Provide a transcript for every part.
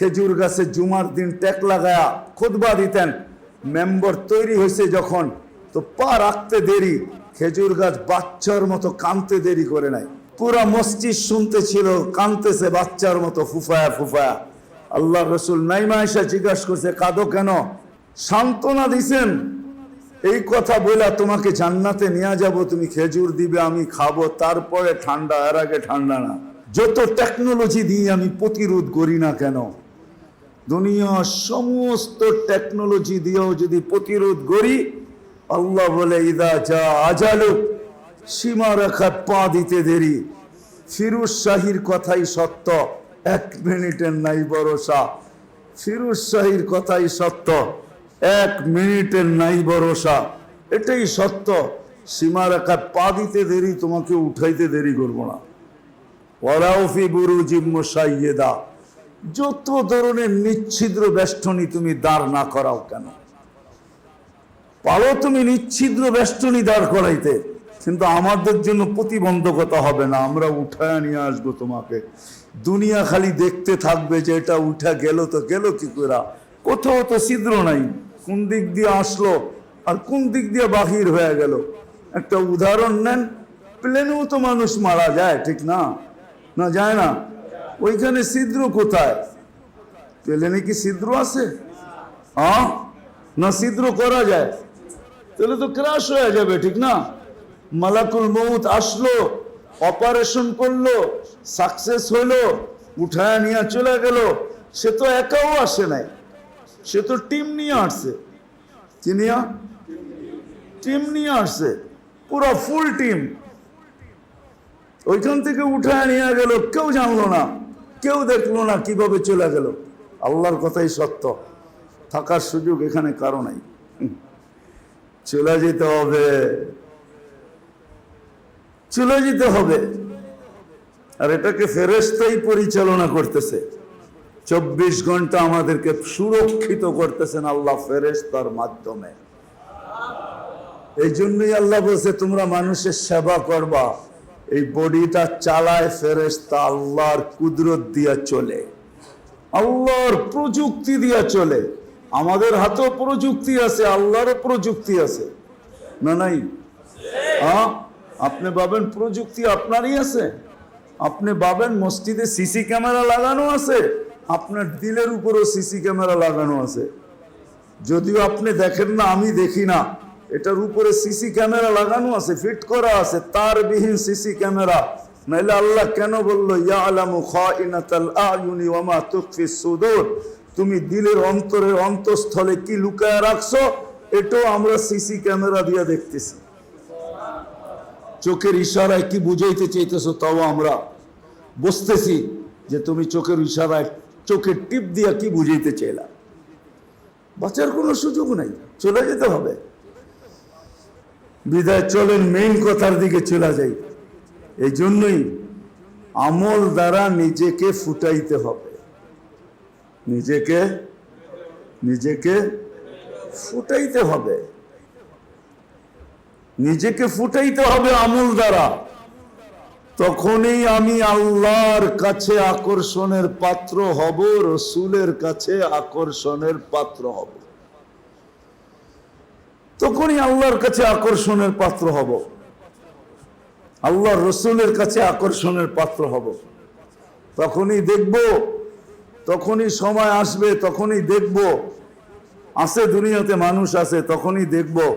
খেজুর গাছে জুমার দিন ট্যাক লাগায়া খুদবা দিতেন। মেম্বার তৈরি হয়েছে যখন, তো পা রাখতে দেরি, খেজুর গাছ বাচ্চার মতো কানতে দেরি করে নাই। পুরা মসজিদ শুনতে ছিল কানতেছে বাচ্চার মতো ফুফায়া ফুফায়া। আল্লাহ রসুল নাইমা এসে জিজ্ঞাসা করছে, কাঁদো কেন? সান্ত্বনা দিছেন? এই কথা বলে তোমাকে জান্নাতে নিয়ে যাব, তুমি খেজুর দিবে, আমি খাব, তারপরে ঠান্ডা, এর আগে ঠান্ডা না। যত টেকনোলজি দিয়ে আমি প্রতিরোধ করি না কেন? দুনিয়ার সমস্ত টেকনোলজি দিয়েও যদি প্রতিরোধ করি, আল্লাহ বলে, ইদা যা আজালুক সীমা রেখার পা দিতে দেরি। ফিরুজ শাহির কথাই সত্য, এক মিনিটের নাই ভরসা। ফিরুজ শাহির কথাই সত্য, এক মিনিটের নাই ভরসা। এটাই সত্য, সীমা রেখার পা দিতে দেরি, তোমাকে উঠাইতে দেরি করব না। ওরাউফি বুরু জিম্ম সাইয়েদা যত ধরনের নিচ্ছিদ্র বেষ্টনী তুমি দাঁড় না করাও কেন? পারো তুমি নিচ্ছিদ্র বেষ্টনী দাঁড় করাইতে, কিন্তু আমাদের জন্য প্রতিবন্ধকতা হবে না। আমরা উঠায় নিয়ে আসব তোমাকে। দুনিয়া খালি দেখতে থাকবে যে এটা উঠা গেল তো গেল কি করে? কোথাও তো ছিদ্র নাই। কোন দিক দিয়ে আসলো আর কোন দিক দিয়ে বাহির হয়ে গেল? একটা উদাহরণ নেন। প্লেনেও তো মানুষ মারা যায়, ঠিক না? না যায় না? ওইখানে ছিদ্র কোথায়? প্লেনে কি ছিদ্র আছে? হ্যাঁ না ছিদ্র করা যায়। তাহলে তো ক্রাশ হয়ে যাবে, ঠিক না? মালাকুল মৌত আসলো, অপারেশন করল, সাকসেস হলো, উঠায় নিয়ে চলে গেল। সে তো একাও আসে নাই। সে তো টিম নিয়ে আসছে। কি নিয়ে? টিম নিয়ে আসছে। পুরো ফুল টিম। ওইখান থেকে উঠায় নিয়ে গেল, কেউ জানলো না। কেউ দেখল না কীভাবে চলে গেল। আল্লাহর কথাই সত্য। থাকার সুযোগ এখানে কারও নাই। চলে যেতে হবে। চলে যেতে হবে। আর এটাকে ফেরেস্তাই পরিচালনা করতেছে। চব্বিশ ঘণ্টা আমাদেরকে সুরক্ষিত করতেছেন আল্লাহ ফেরেস্তার মাধ্যমে। এই জন্যই আল্লাহ বলছে, তোমরা মানুষের সেবা করবা। এই বডিটা চালায় ফেরেস্তা আল্লাহর কুদরত দিয়া চলে। আল্লাহর প্রযুক্তি দিয়া চলে। আমাদের হাতেও প্রযুক্তি আছে, আল্লাহরও প্রযুক্তি আছে। না নাই? হ্যাঁ আপনি ভাবেন প্রযুক্তি আপনারই আছে? আপনি ভাবেন মসজিদে সিসি ক্যামেরা লাগানো আছে? আপনার দিলের উপরও সিসি ক্যামেরা লাগানো আছে। যদিও আপনি দেখেন না, আমি দেখি না। এটার উপরে সিসি ক্যামেরা লাগানো আছে, ফিট করা আছে তার বিহীন সিসি ক্যামেরা। নাইলে আল্লাহ কেন বলল ইয়া সুদূর তুমি দিলের অন্তরের অন্তঃস্থলে কি লুকায় রাখছো? এটাও আমরা সিসি ক্যামেরা দিয়ে দেখতেছি। চোখের ইশারায় কি বুঝাইতে চাইতেছো তাও আমরা বুঝতেছি যে তুমি চোখের ইশারায় চোখের টিপ দিয়া কি বুঝাইতে চাইলা। বাঁচার কোনো সুযোগ নাই, চলে যেতে হবে। বিদায় চলেন মেইন কথার দিকে চলে যাই। এই জন্যই আমল দ্বারা নিজেকে ফুটাইতে হবে। নিজেকে নিজেকে ফুটাইতে হবে। নিজেকে ফুটাইতে হবে আমল দ্বারা। তখনই আমি আল্লাহর কাছে আকর্ষণের পাত্র হব, রসুলের কাছে আকর্ষণের পাত্র হব। তখনই আল্লাহর কাছে আকর্ষণের পাত্র হব। আল্লাহর রসুলের কাছে আকর্ষণের পাত্র হব। তখনই দেখব, তখনই সময় আসবে, তখনই দেখব। আছে দুনিয়াতে মানুষ আছে, তখনই দেখব।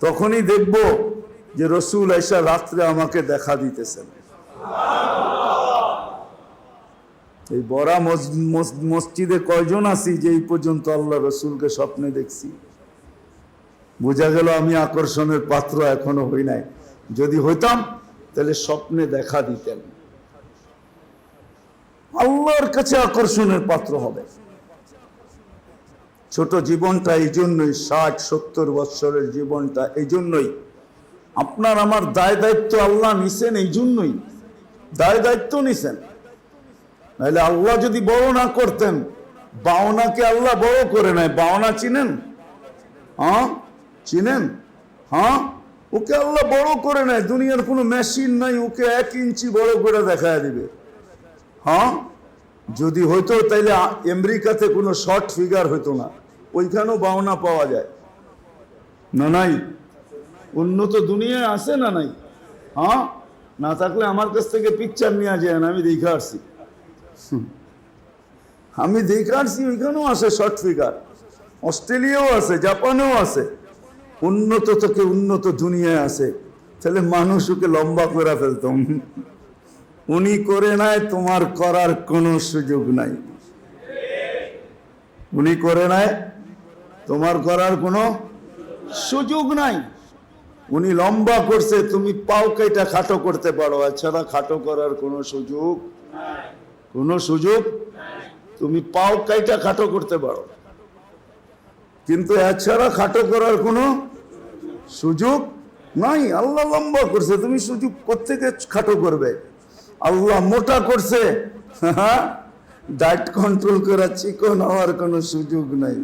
তখনই দেখব যে রসুল আইসা রাত্রে আমাকে দেখা দিতেছেন। এই বড়া মস- মস- মসজিদে কয়জন আছি যে এই পর্যন্ত আল্লাহ রসুলকে স্বপ্নে দেখছি? বোঝা গেল আমি আকর্ষণের পাত্র এখনও হই নাই। যদি হইতাম, তাহলে স্বপ্নে দেখা দিতেন। আল্লাহর কাছে আকর্ষণের পাত্র হবে। ছোট জীবনটা এই জন্যই, ষাট, সত্তর বৎসরের জীবনটা এই জন্যই। আপনার আমার দায় দায়িত্ব আল্লাহ নিছেন এই জন্যই। দায় দায়িত্ব নিছেন। নাহলে আল্লাহ যদি বড় না করতেন, বাওনাকে আল্লাহ বড় করে নেয়। বাওনা চিনেন? হ্যাঁ চিনেন? হ্যাঁ? ওকে আল্লাহ বড় করে নেয়, দুনিয়ার কোনো মেশিন নাই, ওকে এক ইঞ্চি বড় করে দেখা দিবে। হ্যাঁ? যদি হইতো, তাইলে আমেরিকাতে কোনো শর্ট ফিগার হইতো না। ওইখানেও বাওনা পাওয়া যায়। না নাই? উন্নত দুনিয়ায় আছে না নাই? হ্যাঁ? না থাকলে আমার কাছ থেকে পিকচার নিয়ে যায় না আমি দেখে আসছি। আমি দেখে আসছি, ওইখানেও আছে শর্ট ফিগার অস্ট্রেলিয়াও আছে, জাপানেও আছে। উন্নত থেকে উন্নত দুনিয়ায় আছে। তাহলে মানুষ ওকে লম্বা করে ফেলতাম উনি করে নাই, তোমার করার কোনো সুযোগ নাই। উনি করে নাই, তোমার করার কোনো সুযোগ নাই। উনি লম্বা করছে, তুমি পাও কেটা খাটো করতে পারো, এছাড়া খাটো করার কোনো সুযোগ কোনো সুযোগ তুমি পাও কাইটা খাটো করতে পারো। কিন্তু এছাড়া খাটো করার কোনো সুযোগ নাই, আল্লাহ লম্বা করছে, তুমি সুযোগ কোথেকে খাটো করবে? আল্লাহ মোটা করছে হ্যাঁ? ডায়েট কন্ট্রোল করা চিকন হওয়ার কোনো সুযোগ নাই।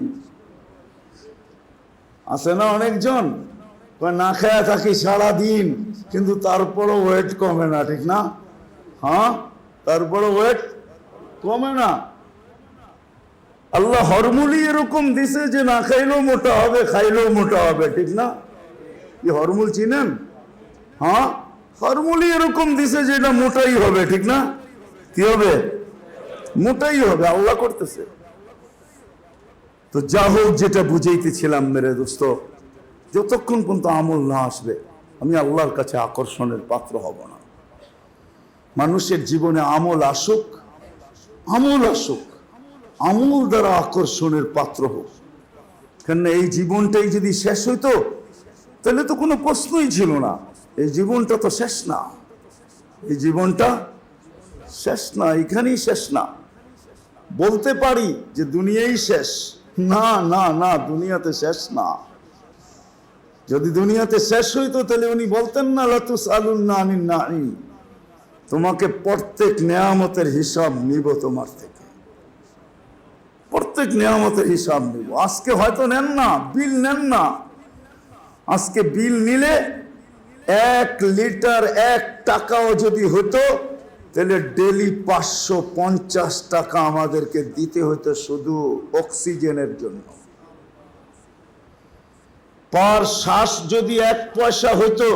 আছে না অনেকজন? না খেয়া থাকি সারাদিন, কিন্তু তারপরও ওয়েট কমে না, ঠিক না? হ্যাঁ তারপরও ওয়েট কমে না। আল্লাহ হরমুলি এরকম দিছে যে, না খাইলেও মোটা হবে, খাইলেও মোটা হবে, ঠিক না? কি হরমুল চিনেন? হ্যাঁ? হরমুলি এরকম দিছে যে এটা মোটাই হবে, ঠিক না? কি হবে? মোটাই হবে, আল্লাহ করতেছে। তো যা হোক যেটা বুঝাইতেছিলাম মেরে দোস্ত, যতক্ষণ পর্যন্ত আমল না আসবে, আমি আল্লাহর কাছে আকর্ষণের পাত্র হব না। মানুষের জীবনে আমল আসুক আমল আসুক, আমল দ্বারা আকর্ষণের পাত্র হোক। কেননা এই জীবনটাই যদি শেষ হইতো তাহলে তো কোনো প্রশ্নই ছিল না। এই জীবনটা তো শেষ না। এই জীবনটা শেষ না, এখানেই শেষ না। বলতে পারি যে দুনিয়াই শেষ। না না না, দুনিয়াতে শেষ না। যদি দুনিয়াতে শেষ হইতো, তাহলে উনি বলতেন না লাতুস আলুন না আনিন না তোমাকে প্রত্যেক নেয়ামতের হিসাব নিব তোমার থেকে। প্রত্যেক নিয়ামতের হিসাব নিব। আজকে হয়তো নেন না, বিল নেন না। আজকে বিল নিলে এক লিটার এক টাকাও যদি হতো, তাহলে ডেলি পাঁচশো পঞ্চাশ টাকা আমাদেরকে দিতে হতো শুধু অক্সিজেনের জন্য। পার শ্বাস যদি এক পয়সা হতো,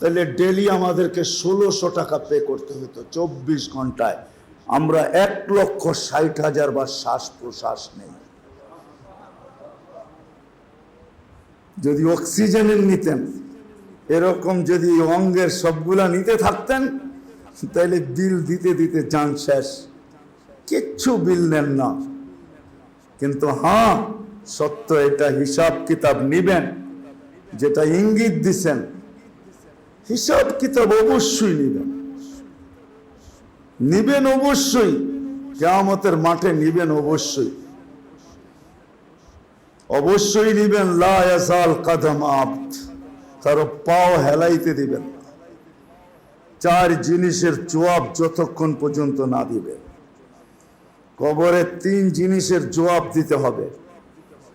তাহলে ডেলি আমাদেরকে ষোলোশো টাকা পে করতে হতো চব্বিশ ঘন্টায়। আমরা এক লক্ষ ষাট হাজার বা শ্বাস প্রশ্বাস নেই। যদি অক্সিজেনের নিতেন, এরকম যদি অঙ্গের সবগুলা নিতে থাকতেন তাহলে বিল দিতে দিতে যান শেষ। কিচ্ছু বিল নেন না। কিন্তু হ্যাঁ সত্য এটা হিসাব কিতাব নিবেন, যেটা ইঙ্গিত দিছেন। হিসাব কিতাব অবশ্যই নিবেন। নিবেন অবশ্যই, কেয়ামতের মাঠে নিবেন অবশ্যই। অবশ্যই নিবেন লা ইয়াজাল কাদাম কারও পাও হেলাইতে দিবেন চার জিনিসের জবাব যতক্ষণ পর্যন্ত না দিবে। কবরে তিন জিনিসের জবাব দিতে হবে।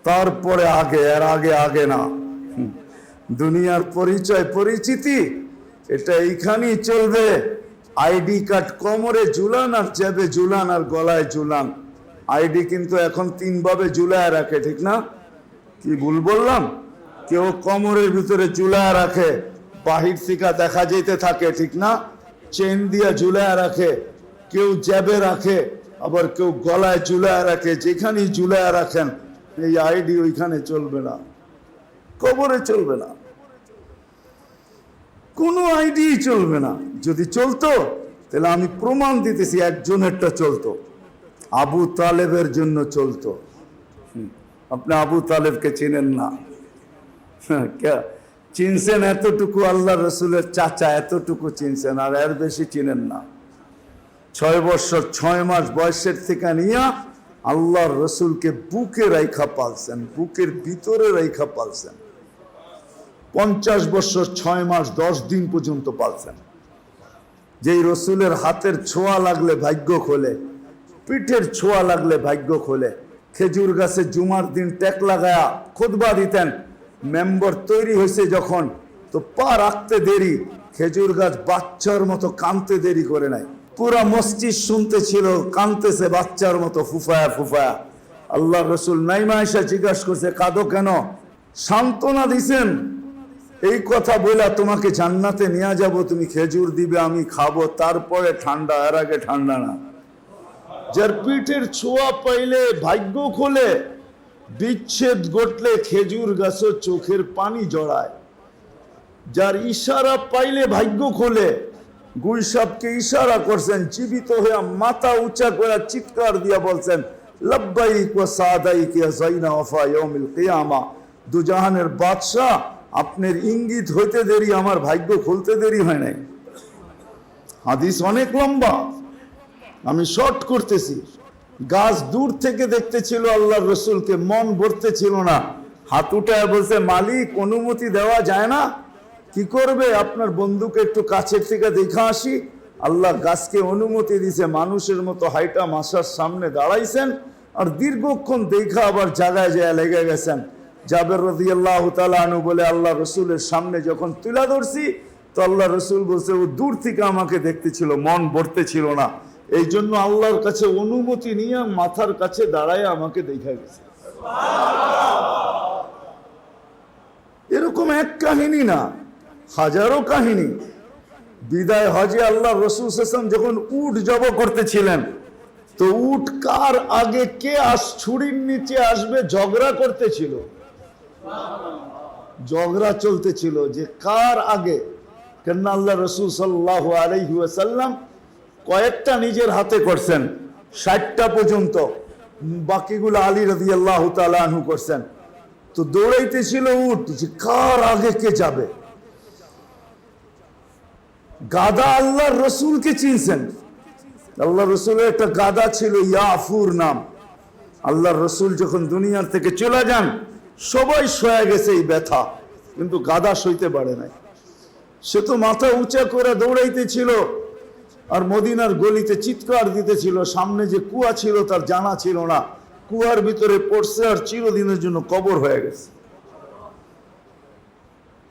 তারপরে আগে, এর আগে আগে না। দুনিয়ার পরিচয়, পরিচিতি, এটা এইখানেই চলবে। আইডি কার্ড কোমরে ঝুলান আর জেবে ঝুলান আর গলায় ঝুলান। আইডি কিন্তু এখন তিনভাবে ঝুলায় রাখে, ঠিক না? কি ভুল বললাম? কেউ কোমরের ভিতরে ঝুলায় রাখে বাহির থেকে দেখা যেতে থাকে ঠিক না? চেন দিয়া ঝুলায় রাখে কেউ জ্যাবে রাখে আবার কেউ গলায় ঝুলায় রাখে যেখানেই ঝুলায় রাখেন এই আইডি ওইখানে চলবে না কবরে চলবে না। কোনো আইডি চলবে না। যদি চলতো তাহলে আমি প্রমাণ দিতেছি একজনেরটা চলতো আবু তালেবের জন্য চলতো। হুম, আপনি আবু তালেবকে চিনেন না। চিনছেন এতটুকু আল্লাহ রসুলের চাচা এতটুকু চিনছেন, আর এর বেশি চিনেন না। ছয় বছর, ছয় মাস বয়সের থেকে নিয়ে আল্লাহর রসুলকে বুকে রাইখা পালছেন, বুকের ভিতরে রাইখা পালছেন। পঞ্চাশ বছর, ছয় মাস, দশ দিন পর্যন্ত পালছেন। যেই রসুলের হাতের ছোঁয়া লাগলে ভাগ্য খোলে, পিঠের ছোঁয়া লাগলে ভাগ্য খোলে খেজুর গাছে জুমার দিন টেক লাগায়া খুদবা দিতেন। মেম্বার তৈরি হয়েছে যখন, তো পা রাখতে দেরি, খেজুর গাছ বাচ্চার মতো কানতে দেরি করে নাই। পুরা মসজিদ শুনতে ছিল কানতেছে বাচ্চার মতো, ফুফায়া ফুফায়া। আল্লাহ রসুল নাইমা এসে জিজ্ঞাসা করছে, কাঁদো কেন? সান্ত্বনা দিছেন? এই কথা বলে তোমাকে জান্নাতে নিয়ে যাব, তুমি খেজুর দিবে, আমি খাব, তারপরে ঠান্ডা, এর আগে ঠান্ডা না। যার পিঠের ছোঁয়া পাইলে ভাগ্য খোলে, বিচ্ছেদ ঘটলে খেজুর গাছও চোখের পানি জড়ায়। যার ইশারা পাইলে ভাগ্য খোলে গুলসাবকে ইশারা করছেন, জীবিত হয়ে মাথা উঁচা করে চিৎকার দিয়া বলছেন দুজাহানের বাদশা আপনার ইঙ্গিত হইতে দেরি, আমার ভাগ্য খুলতে দেরি হয় নাই। হাদিস অনেক লম্বা। আমি শর্ট করতেছি। গাছ দূর থেকে দেখতেছিল আল্লাহ রসুলকে, মন ভরতে ছিল না। হাত উঠায় বলছে, মালিক, অনুমতি দেওয়া যায় না। কি করবে? আপনার বন্ধুকে একটু কাছের থেকে দেখা আসি। আল্লাহ গাছকে অনুমতি দিছে, মানুষের মতো হাইটা মাসার সামনে দাঁড়াইছেন আর দীর্ঘক্ষণ দেখা আবার জায়গায় যায়, লেগে গেছেন। জাবের রদি আল্লাহ আনু বলে, আল্লাহ রসুলের সামনে যখন তুলা ধরছি, তো আল্লাহ রসুল বলছে, ও দূর থেকে আমাকে দেখতেছিল, মন ভরতে ছিল না। এই জন্য আল্লাহর কাছে অনুমতি নিয়ে মাথার কাছে দাঁড়ায় আমাকে দেখা গেছে। এরকম এক কাহিনী না, হাজারো কাহিনী। বিদায় হজে আল্লাহ রসুল হাসান যখন উট জব করতেছিলেন, তো উট কার আগে কে আস ছুরির নিচে আসবে ঝগড়া করতেছিল? ঝগড়া চলতেছিল যে কার আগে? কেননা আল্লাহ রসুল সাল্লাহ আলহিউসাল্লাম কয়েকটা নিজের হাতে করছেন, ষাটটা পর্যন্ত। বাকিগুলো আলী রদি আল্লাহ তালু করছেন। তো দৌড়াইতেছিল উঠ, যে কার আগে কে যাবে? গাদা আল্লাহ রসুলকে চিনছেন। আল্লাহ রসুলের একটা গাদা ছিল ইয়াফুর নাম। আল্লাহ রসুল যখন দুনিয়ার থেকে চলে যান, সবাই সয়ে গেছে এই ব্যথা। কিন্তু গাদা সইতে পারে নাই। সে তো মাথা উঁচা করে দৌড়াইতেছিল আর মদিনার গলিতে চিৎকার দিতেছিল, সামনে যে কুয়া ছিল তার জানা ছিল না। কুয়ার ভিতরে পড়ছে আর চিরদিনের জন্য কবর হয়ে গেছে।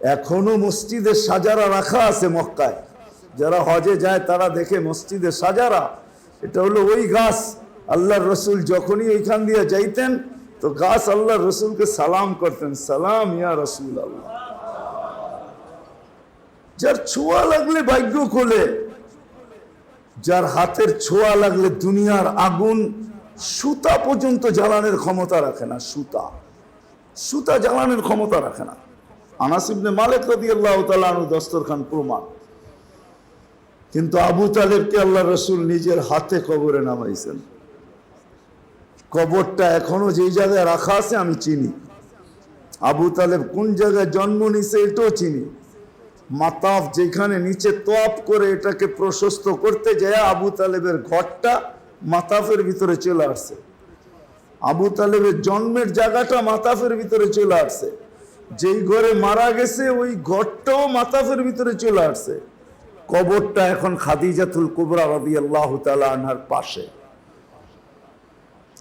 এখনও মসজিদের সাজারা রাখা আছে মক্কায়। যারা হজে যায় তারা দেখে মসজিদের সাজারা। এটা হলো ওই গাছ। আল্লাহর রসুল যখনই ওইখান দিয়ে যাইতেন, তো গাছ আল্লাহ রসুলকে সালাম করতেন। সালাম, ইয়া রসুল আল্লাহ যার ছোঁয়া লাগলে ভাগ্য খোলে। যার হাতের ছোঁয়া লাগলে দুনিয়ার আগুন সুতা পর্যন্ত জ্বালানোর ক্ষমতা রাখে না, সুতা। সুতা জ্বালানোর ক্ষমতা রাখে না। আনাসিবনে মালিক রদি আল্লাহ তালু দস্তরখান প্রমাণ। কিন্তু আবু তালেবকে আল্লাহ রসুল নিজের হাতে কবরে নামাইছেন। কবরটা এখনও যেই জায়গায় রাখা আছে আমি চিনি। আবু তালেব কোন জায়গায় জন্ম নিছে এটাও চিনি। মাতাফ যেখানে নিচে তোয়াপ করে এটাকে প্রশস্ত করতে যায়, আবু তালেবের ঘরটা মাতাফের ভিতরে চলে আসছে। আবু তালেবের জন্মের জায়গাটা মাতাফের ভিতরে চলে আসছে। যেই ঘরে মারা গেছে, ওই ঘরটাও মাতাফের ভিতরে চলে আসছে। কবরটা এখন খাদিজাতুল কুবরা রবি আল্লাহ আনহার পাশে।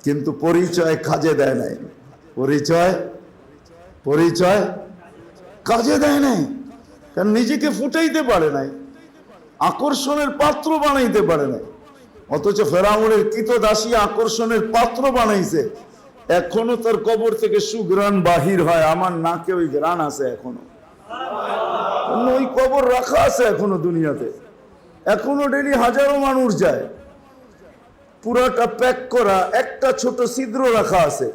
কিন্তু পরিচয় কাজে দেয় নাই। পরিচয়? পরিচয়? কাজে দেয় নাই। কারণ নিজেকে ফুটাইতে পারে নাই, আকর্ষণের পাত্র বানাইতে পারে নাই। অথচ ফেরাউনের কৃত দাসী আকর্ষণের পাত্র বানাইছে, এখনও তার কবর থেকে সুগ্রাণ বাহির হয়, আমার নাকে ওই গ্রাণ আছে এখনও। ওই কবর রাখা আছে এখনও দুনিয়াতে। এখনও ডেলি হাজারো মানুষ যায়। পুরাটা প্যাক করা একটা ছোট ছিদ্র রাখা আছে,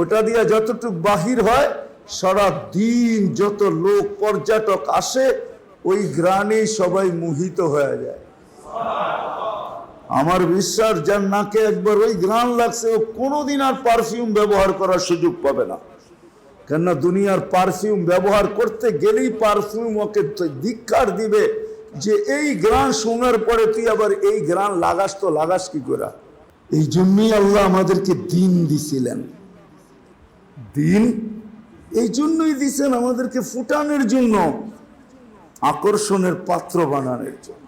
ওটা দিয়ে যতটুক বাহির হয় সারা দিন যত লোক পর্যটক আসে, ওই গ্রানে সবাই মোহিত হয়ে যায়। আমার বিশ্বাস যার নাকে একবার ওই গ্রান লাগছে, ও কোনোদিন আর পারফিউম ব্যবহার করার সুযোগ পাবে না। কেননা দুনিয়ার পারফিউম ব্যবহার করতে গেলেই পারফিউম ওকে ধিক্কার দিবে যে এই গ্রান শোনার পরে তুই আবার এই গ্রান লাগাস তো লাগাস কি করে? এই জন্যই আল্লাহ আমাদেরকে দিন দিছিলেন। দিন এই জন্যই দিছেন আমাদেরকে ফুটানোর জন্য আকর্ষণের পাত্র বানানোর জন্য।